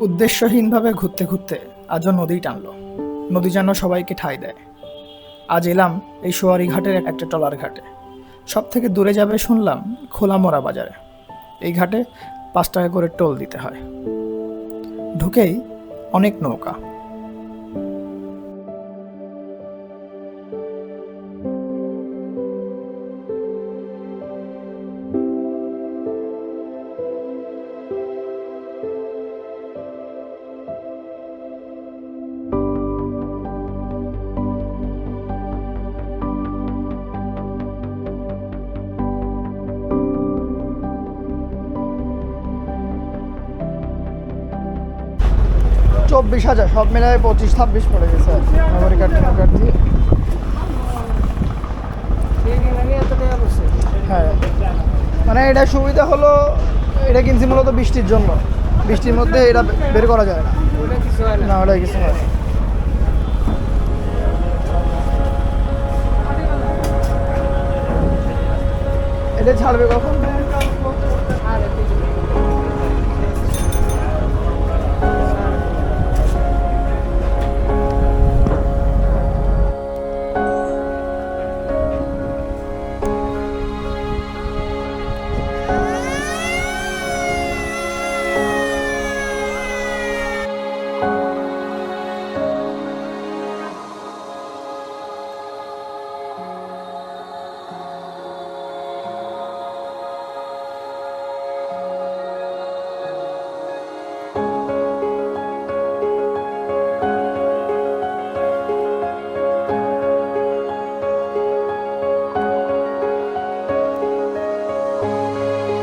উদ্দেশ্যহীনভাবে ঘুরতে ঘুরতে আজও নদী টানল। নদী যেন সবাইকে ঠাঁই দেয়। আজ এলাম এই সোয়ারি ঘাটের একটা টলার ঘাটে। সব থেকে দূরে যাবে শুনলাম খোলামোড়া বাজারে। এই ঘাটে পাঁচ টাকা করে টোল দিতে হয়। ঢুকেই অনেক নৌকা। চব্বিশ হাজার, সব মিলায় পঁচিশ, ছাব্বিশ পড়ে গেছে মেমোরি কার্ড টেমোরি কার্ড দিয়ে। হ্যাঁ। মানে এটা সুবিধা হলো, এটা কিনছি মূলত বৃষ্টির জন্য। বৃষ্টির মধ্যে এটা বের করা যায় না। না ওটা কিছু হয়। এটা ছাড়বে কখন?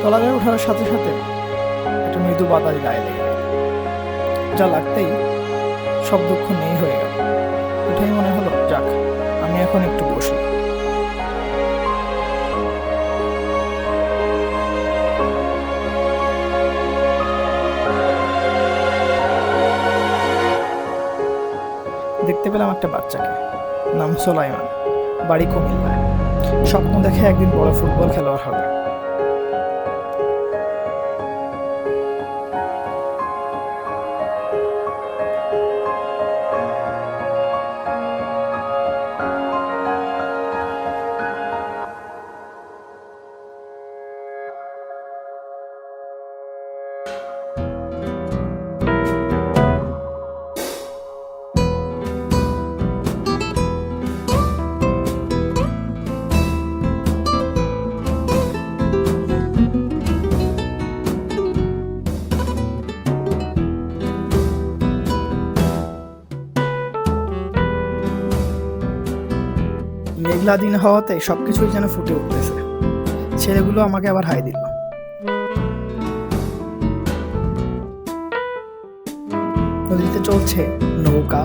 তলাগায় ওঠার সাথে সাথে একটা মৃদু বাতাস গায়ে লেগে যা লাগতেই সব দুঃখ নেই হয়ে গেল। উঠেই মনে হলো, যাক, আমি এখন একটু বসি। দেখতে পেলাম একটা বাচ্চাকে, নাম সোলাইমান, বাড়ি কুমিল্লায়। স্বপ্ন দেখে একদিন বড় ফুটবল খেলোয়াড় হবে। মেঘলা দিন হওয়াতে সবকিছুই যেন ফুটে উঠতেছে। ছেলেগুলো আমাকে আবার হাই দিল। নদীতে চলছে নৌকা,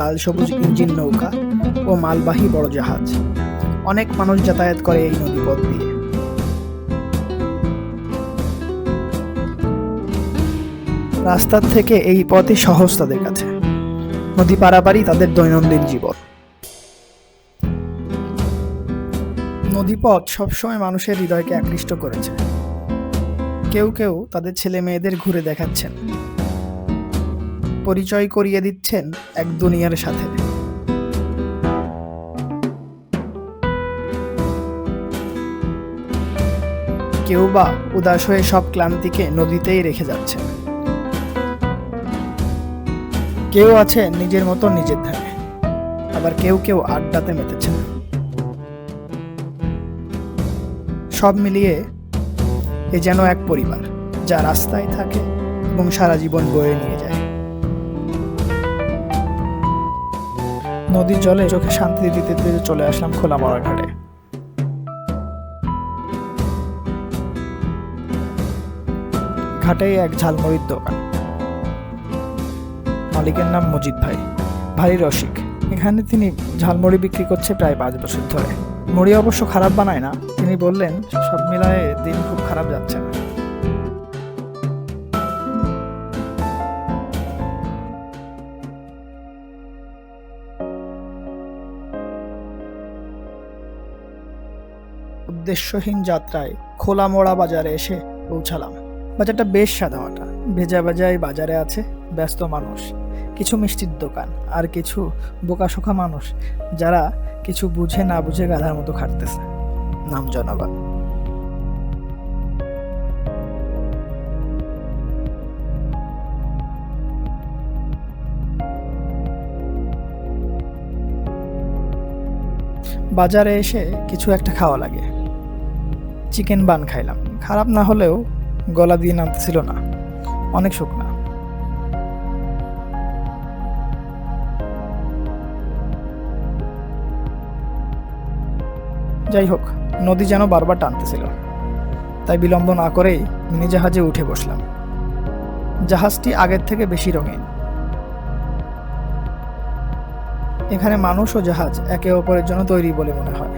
লাল সবুজ ইঞ্জিন নৌকা ও মালবাহী বড় জাহাজ। অনেক মানুষ যাতায়াত করে এই নদীপথ দিয়ে। রাস্তার থেকে এই পথই সহজ তাদের কাছে নদী পারাপারই তাদের দৈনন্দিন জীবন। নদীপথ সবসময় মানুষের হৃদয়কে আকৃষ্ট করেছে। কেউ কেউ তাদের ছেলে মেয়েদের ঘুরে দেখাচ্ছেন। পরিচয় করিয়ে দিচ্ছেন এক দুনিয়ার সাথে। কেউ বা উদাস হয়ে সব ক্লান্তিকে নদীতেই রেখে যাচ্ছে। কেউ আছে নিজের মতো নিজের ধারে। আবার কেউ কেউ আড্ডাতে মেতেছেন সব মিলিয়ে এ যেন এক পরিবার, যা রাস্তায় থাকে এবং সারা জীবন বয়ে নিয়ে যায়। নদীর জলে চোখে শান্তি দিতে দিতে চলে আসলাম খোলা ঘাটে ঘাটে এক ঝালমুড়ির দোকান। মালিকের নাম মজিদ ভাই ভারী রসিক। এখানে তিনি ঝালমুড়ি বিক্রি করছে প্রায় পাঁচ বছর ধরে। মুড়ি অবশ্য খারাপ বানায় না। তিনি বললেন, সব মিলায়ে দিন খুব খারাপ যাচ্ছে না। উদ্দেশ্যহীন যাত্রায় খোলা মোড়া বাজারে এসে পৌঁছালাম। বাজারটা বেশ সাদামাটা ভেজা ভেজাই বাজারে আছে ব্যস্ত মানুষ। কিছু মিষ্টির দোকান আর কিছু বোকাশোকা মানুষ যারা কিছু বুঝে না বুঝে গাধার মতো খাটতেছে। নাম জনগণ। বাজারে এসে কিছু একটা খাওয়া লাগে। চিকেন বান খাইলাম। খারাপ না হলেও গলা দিয়ে নামতেছিল না। অনেক শুকনা। যাই হোক, নদী যেন বারবার টানতেছিল। তাই বিলম্ব না করেই মিনি জাহাজে উঠে বসলাম। জাহাজটি আগের থেকে বেশি রঙিন। এখানে মানুষ ও জাহাজ একে অপরের জন্য তৈরি বলে মনে হয়।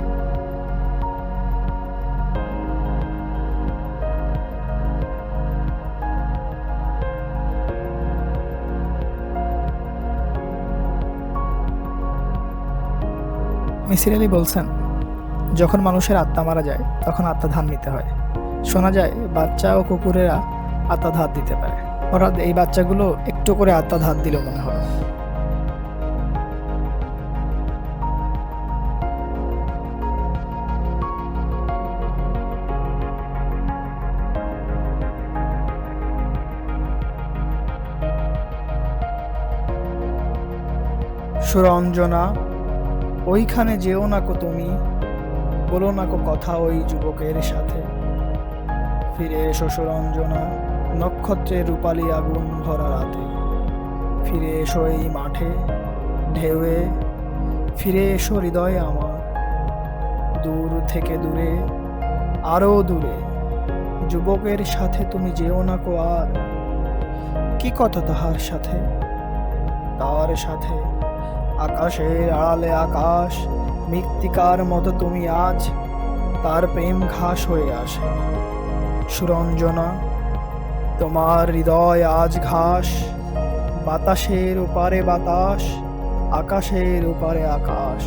মিসির আলী বলছেন যখন মানুষের আত্মা মারা যায়, তখন আত্মা ধান নিতে হয়। শোনা যায়, বাচ্চা ও কুকুরেরা আত্মা ধার দিতে পারে। অর্থাৎ এই বাচ্চাগুলো একটু করে আত্মা ধার দিল মনে হয়। সুরঞ্জনা, ওইখানে যেও না কো তুমি? বলো না কো কথা ওই যুবকের সাথে। ফিরে এসো সুরঞ্জনা নক্ষত্রের রূপালি আগুন ভরা রাতে। ফিরে এসো এই মাঠে, ঢেউয়ে। ফিরে এসো হৃদয়ে আমার। দূর থেকে দূরে, আরও দূরে। যুবকের সাথে তুমি যেও না কো আর। কি কথা তাহার সাথে? তার সাথে, আকাশের আড়ালে আকাশ মৃত্তিকার মতো তুমি আজ তার প্রেম ঘাস হয়ে আসে। সুরঞ্জনা, তোমার হৃদয় আজ ঘাস, বাতাসের ওপারে বাতাস, আকাশের উপারে আকাশ।